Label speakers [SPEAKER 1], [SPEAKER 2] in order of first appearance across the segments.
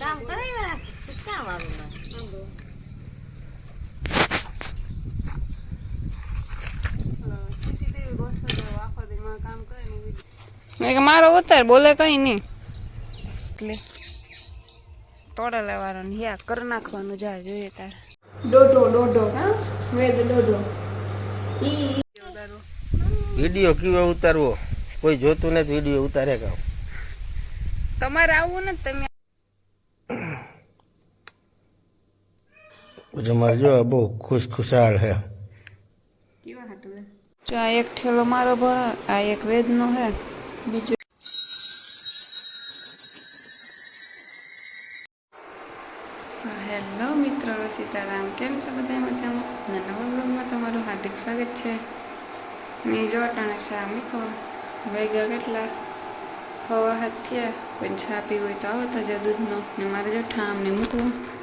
[SPEAKER 1] કામ કરાવ્યા
[SPEAKER 2] મારો ઉતાર બોલે કઈ નહીં એટલે તોડા લેવાનો યા કર નાખવાનું જા જોઈએ તાર. દોઢો દોઢો હા? વેદ દોઢો. ઈ
[SPEAKER 3] વીડિયો કેવો ઉતારવો? કોઈ જોતું નથી વીડિયો ઉતારે કામ.
[SPEAKER 2] તમારે આવવું ને તમે
[SPEAKER 3] પછી જો બહુ ખુશ ખુશાલ હે?
[SPEAKER 2] જો આ એક ઠેલો મારો ભર આ એક વેદનો હે. બીજો હેલો મિત્રો સીતારામ. કેમ છો બધા મજામાં? અને નવા બ્લોગમાં તમારું હાર્દિક સ્વાગત છે. મેં જો અટાણે શા મીકો? વૈગા કેટલા? હવા હાથ થયા. કોઈ પીવી હોય તો આવો તાજા દૂધનો. ને મારે જો ઠામને મૂકવું.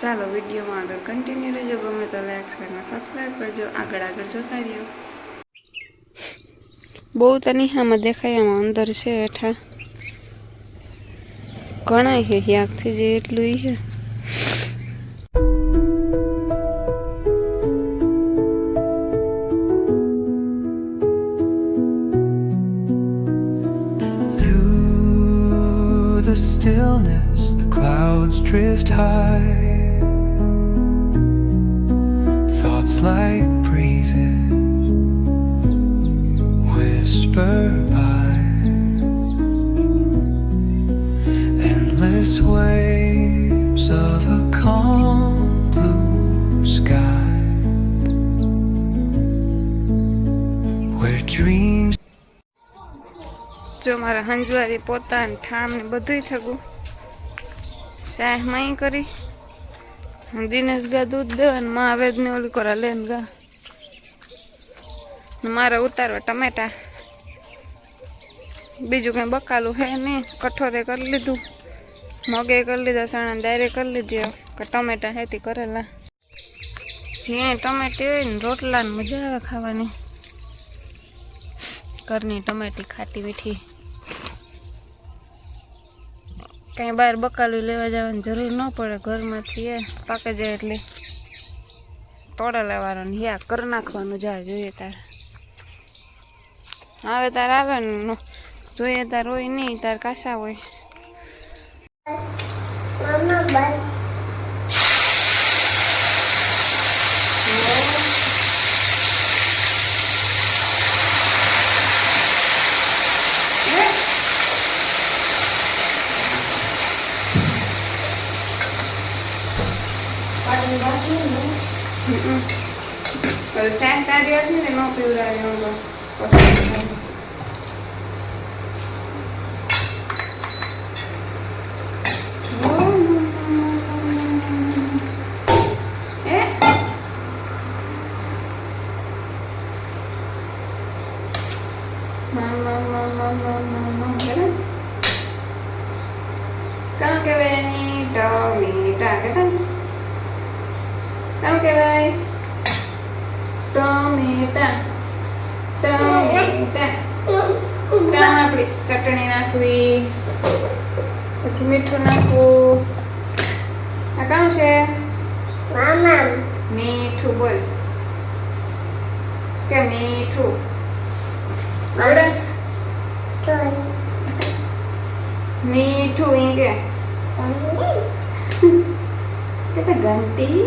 [SPEAKER 2] ચાલો વિડીયોમાં આગળ કન્ટિન્યુ રહેજો. ગમે તો લાઈક શેર અને સબસ્ક્રાઈબ કરજો. આગળ આગળ જોતા રહ્યો. બહુ તનિહામાં નિહામાં દેખાય આમાં અંદર છે હેઠા. ઘણા છે યાકથી જે એટલું છે
[SPEAKER 4] like breezes whisper by. Endless waves of a calm blue sky. Where dreams
[SPEAKER 2] જો મારા હંજવારી પોતાને ઠામ ને બધુંય થયું શાહ માઈ કરી અને દિનેશ ગા દૂધ દે અને મા વેદ ને ઓલી કોરા લેન ગા. મારે ઉતારવા ટમેટા. બીજું કંઈ બકાલું હે નહીં. કઠોરે કરી લીધું. મગે કરી લીધા, ચણા દાયરે કરી લીધી કે ટમેટા હેતી કરેલા. જે ટમેટી હોય ને રોટલા ને મજા આવે ખાવાની. ઘરની ટમેટી ખાટી મીઠી. કાંઈ બહાર બકાલું લેવા જવાની જરૂર ન પડે ઘરમાંથી એ પાકે જાય એટલે. તોડા લેવાનું યા કરી નાખવાનું જાય જોઈએ તાર. આવે તાર આવે જોઈએ તાર હોય નહીં, તાર કાસા હોય પછી હતી ને ન પીવડાવી આપણી ચટણી નાખવી પછી મીઠું નાખવું. આ કામ છે? મીઠું બોલ. કે મીઠું? આવડે મીઠું ઈ કે. કે ઘંટી.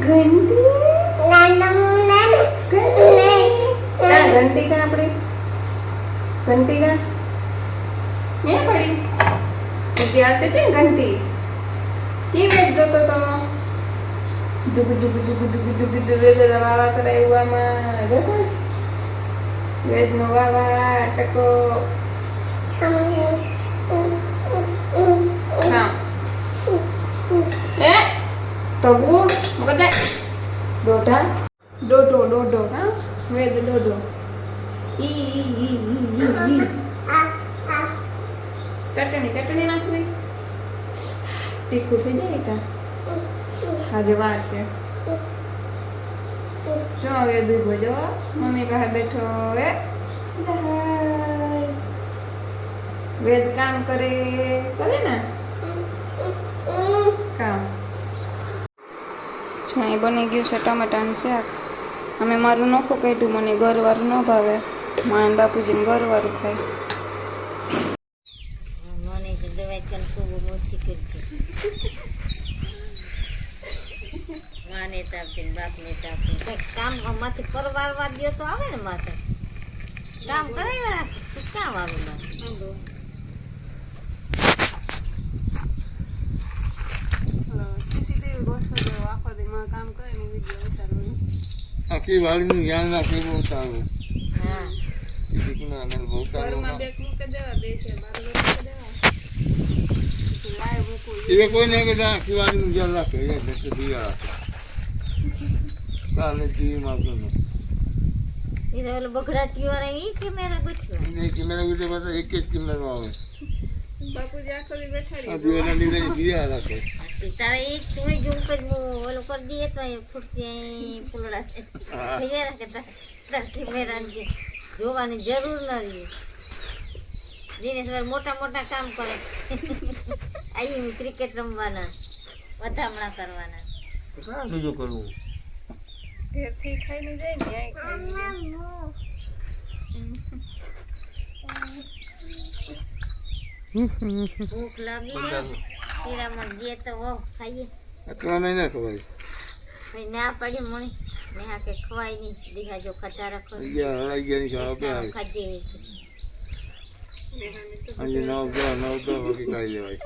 [SPEAKER 2] ઘંટી. ક્યાં ઘંટી ક્યાં આપણી ઘંટી ક્યાં એ પડી બધી આવતી હતી ને ઘંટી કી વેચ જોતો તો દુગ દુગ દુગ દુગ દુગ દુગ વેદ વાવા કરાયું આમાં જોતા વેદનો વાવા ટકો હા એ તો ગુ મગદે દોઢા ડોઢો ડોઢો હા? વેદ ડોઢો ઈ ઈ ઈ ઈ ઈ ચટણી ચટણી નાખવી? તીખું થઈ જાય કા આજે વાર છે. જો દૂધો જો. મમ્મી બહાર બેઠો એ વેદ કામ કરે કરે ને? કામ. જો અહીં બની ગયું છે ટમેટાનું શાક. અમે મારું નોખું કાઢ્યું મને ઘરવાળું ન ભાવે. માન બાપુજીને ઘરવાળું ખાય.
[SPEAKER 1] મને તાપતી બાપને તાપતી કંઈક કામ માથે પરવારવા દો તો આવે ને માથે કામ કરાવ્યા કામ આવે માથે
[SPEAKER 5] સીસીટીવી ગોઠવો તો આખો દી માં કામ કરે ને વીડિયો ઉતારવાનું
[SPEAKER 6] આખી વાડીનું ધ્યાન રાખી બહુ સારું
[SPEAKER 1] હા
[SPEAKER 6] શીખના અને બહુ સારું
[SPEAKER 5] ઘરમાં બેગ મૂકી દેવા બે છે બાર બેગ મૂકી દેવા પછી લાઈવ મૂકવું
[SPEAKER 6] એ કોઈ નહીં કે આખી વાડીનું ધ્યાન રાખે એ જશે દિયા રાખે કાલે ટીવી માં તો
[SPEAKER 1] એ તો ઓલો બગડા ટીવાળા એ કેમેરા ગોઠવ્યા
[SPEAKER 6] નહીં કેમેરા વીડિયો બધા એક જ કેમેરો આવે
[SPEAKER 5] બાપુજી આખો દી બેઠા
[SPEAKER 6] આ
[SPEAKER 5] રહી
[SPEAKER 6] દિવાના લીધે દિયા રાખે
[SPEAKER 1] તારે એક થોડી જો ઉપર ઓલું કરી દઈએ તો એ ખુરશી અહીં ફૂલડા તૈયાર રાખે તાર કેમેરા જોવાની જરૂર ન રહી દિનેશભાઈ મોટા મોટા કામ કરે અહીં ક્રિકેટ રમવાના વધામણા કરવાના
[SPEAKER 3] કાં બીજું કરવું
[SPEAKER 2] ઘેરથી ખાઈને જાય ને અહીં ખાઈને
[SPEAKER 1] ભૂખ લાગી ને દે તો હો ખાઈએ.
[SPEAKER 6] આટલા મહિના ખબર
[SPEAKER 1] ભાઈ ના પડી મણી. ને હા કે ખવાય નહીં. દીઘા જો ખટા રાખો.
[SPEAKER 6] અગિયાર અગિયારની શાળા પે આવી?
[SPEAKER 1] ખાજે
[SPEAKER 6] આજે નવ દસ નવ દસ વાગે ખાઈ લેવાય.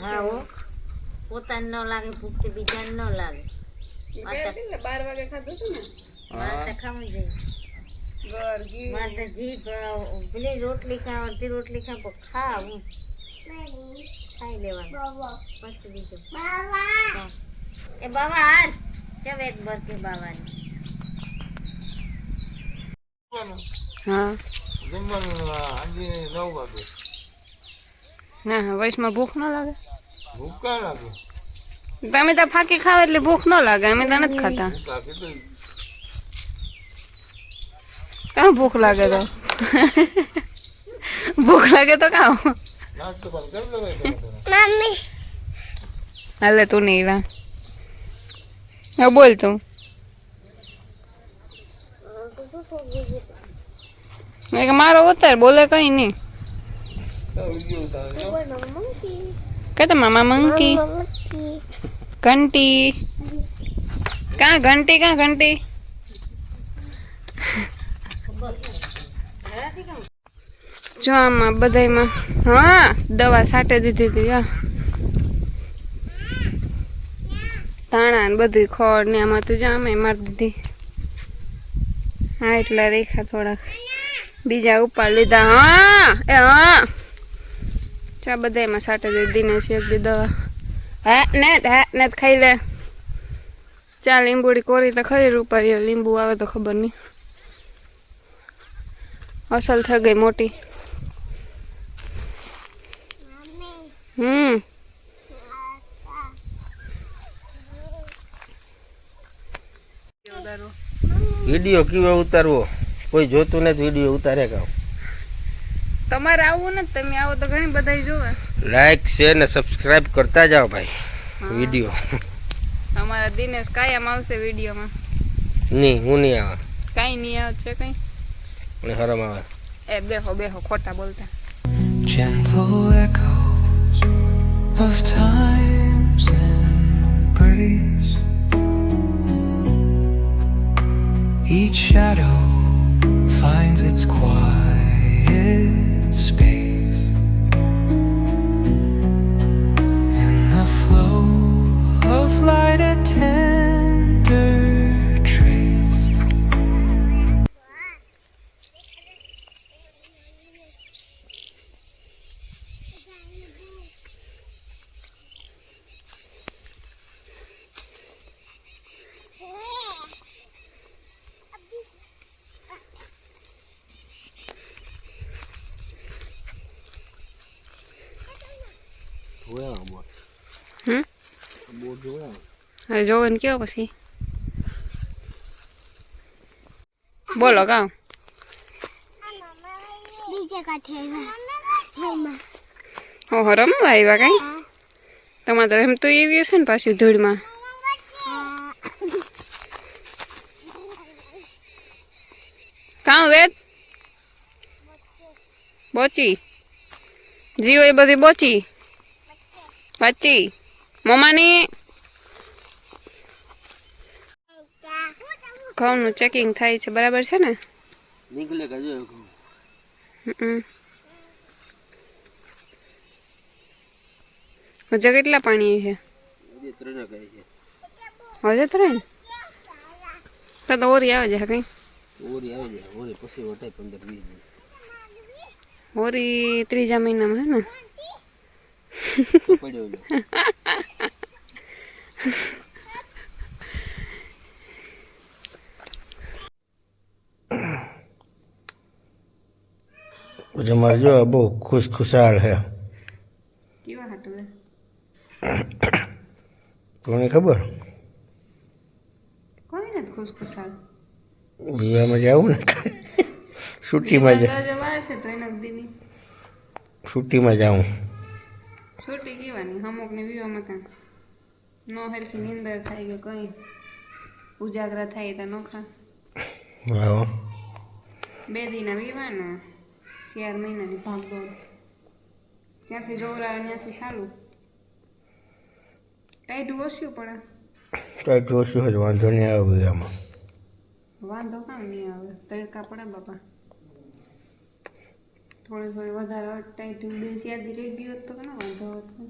[SPEAKER 1] હા હો. પોતાને ન લાગે ભૂખ તો બીજાને ન લાગે.
[SPEAKER 5] બાર વાગે ખાધું હતું ને?
[SPEAKER 1] મારે તો ખાવું જોઈએ મારે તો જીભ પેલી રોટલી ખાવ અડધી રોટલી ખાવ ખાવું. ખાઈ લેવાનું. પછી બીજું. એ બાવા ચાલ એક બરતી બાવાની?
[SPEAKER 2] હા. ના વયસમાં ભૂખ ન લાગે?
[SPEAKER 6] ભૂખ લાગે?
[SPEAKER 2] તમે તો ફાકી ખાવ એટલે ભૂખ ન લાગે અમે તો નથી ખાતા.
[SPEAKER 6] ભૂખ લાગે તો
[SPEAKER 2] કાં ભૂખ લાગે તો? ભૂખ લાગે તો કાં?
[SPEAKER 6] તરત.
[SPEAKER 2] હાલે તું નહીં રા હા બોલ તું. મેં કે મારો ઉતાર બોલે કઈ નહીં.
[SPEAKER 6] તો વીડિયો ઉતારે જો.
[SPEAKER 2] મામા મંકી? ઘંટી. કાં ઘંટી કાં ઘંટી? જો આમાં બધાયમાં, હા, દવા સાટે દીધી હતી, હા. ધાણા ને બધું ખોળ ને આમાં તો જામે મારી દીધી. હા એટલા રેખા થોડાક. બીજા ઉપાડ લીધા, હા, એ, હા. ચા બધા એમાં સાટે દીધી ને એક દવા. હા ને હા ને ખાઈ લે. ચા લીંબુડી કોરી તો ખરી રૂપારી લીંબુ આવે તો ખબર નહીં. અસલ થઈ ગઈ મોટી. હમ.
[SPEAKER 3] વીડિયો કેવો ઉતારવો? કોઈ જોતું નથી વીડિયો ઉતારે કાં
[SPEAKER 2] તમારે આવવું ને તમે આવો તો ઘણી બધા જોવે.
[SPEAKER 3] લાઈક શેર ને સબસ્ક્રાઇબ કરતા જાઓ ભાઈ વીડિયો.
[SPEAKER 2] અમારા દિનેશ કાયમ આવશે વિડીયોમાં.
[SPEAKER 3] નહીં હું નહીં આવે.
[SPEAKER 2] કાંઈ નહીં આવશે કંઈ?
[SPEAKER 3] પણ હરમ આવે.
[SPEAKER 2] એ બેહો બેહો ખોટા બોલતા.
[SPEAKER 4] Gentle echoes of time's embrace. Each shadow finds its quiet space.
[SPEAKER 2] હમ હવે જોવે ને કયો પછી બોલો કામ ઓહો રમવા આવ્યા કઈ તમારે તો રમતું એવી હશે ને પાછું ધૂળમાં કાં વેદ બોચી જીઓ એ બધી બોચી બચ્ચી મમ્માની ઘઉંનું ચેકિંગ થાય છે બરાબર છે ને
[SPEAKER 3] નીકળે.
[SPEAKER 2] હજુ કેટલા પાણી છે
[SPEAKER 3] હજી ત્રણ છે
[SPEAKER 2] હજુ ત્રણ તો તો ઓરી આવે છે કઈ
[SPEAKER 3] ઓરી આવે છે ઓરી પછી વટાય પંદર વીસ
[SPEAKER 2] ઓરી ત્રીજા મહિનામાં હે ને
[SPEAKER 3] પછી મારે જો બહુ ખુશ ખુશાલ હે
[SPEAKER 2] કેવા
[SPEAKER 3] કોને ખબર
[SPEAKER 2] કોઈ નથી ખુશ ખુશાલ
[SPEAKER 3] વિવાહમાં જાવું ને છુટ્ટીમાં
[SPEAKER 2] જાઉં
[SPEAKER 3] છુટ્ટીમાં જાઉં
[SPEAKER 2] છોટી કહેવાની અમુક ને વિવામાં કાં નો હરખી નીંદર થાય કે કઈ ઉજાગરા થાય તો નોખા બે દીના વિવાના ચાર મહિનાની ભાગદોડ. ત્યાંથી જોવરાવે ત્યાંથી ચાલુ. ટાઈટ ઓછું પડે.
[SPEAKER 3] તો જોશું જ વાંધો નહીં આવે વિવાહમાં
[SPEAKER 2] વાંધો કામ નહીં આવે તડકા પડે બાપા. થોડી થોડી વધારે ટાઈટ બે યાદી રહી ગઈ હોત તો ઘણો વાંધો હતો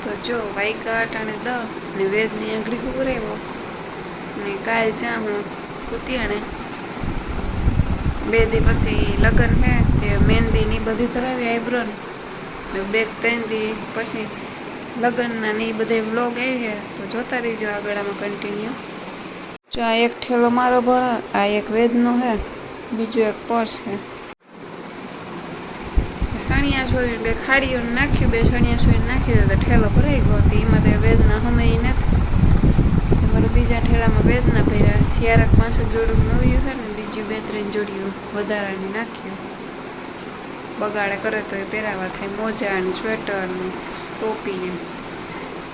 [SPEAKER 2] તો જો વાઈકા અટાણે દ ને વેદની આંગળી ઉભરાવ્યો ને કાલ હું કુતિયાણે બે દી પછી લગ્ન હે, તે મહેંદી ની બધી કરાવી આઈબ્રો ને બે ત્રણ દી પછી લગ્નના ને એ બધા વ્લોગ આવી તો જોતા રહીજો આગળમાં કન્ટિન્યુ જો આ એક ઠેલો મારો ભણે, આ એક વેદનો હે, બીજો એક પર્સ છે સણિયા છોડી બે ખાડીઓ નાખ્યું, બે સણિયા છોડી નાખ્યું, તો ઠેલો ભરાઈ ગયો તો એમાં તો વેદના હમે નથી. મારે બીજા ઠેલામાં વેદના પહેર્યા શિયારક પાસે જોડું નવ્યું છે ને, બીજું બે ત્રણ જોડિયું વધારાની નાખ્યું. બગાડે કરે તો એ પહેરાવા થાય. મોજા ને સ્વેટર ને ટોપી ને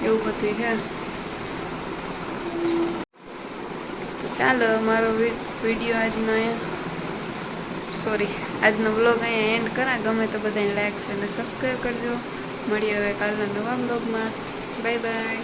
[SPEAKER 2] એવું બધું છે તો ચાલો, મારો વીડિયો આજનો અહીંયા સોરી આજનો બ્લોગ અહીંયા એન્ડ કરા. ગમે તો બધાને લાઈક અને સબસ્ક્રાઈબ કરજો. મળીએ હવે કાલના નવા બ્લોગમાં બાય બાય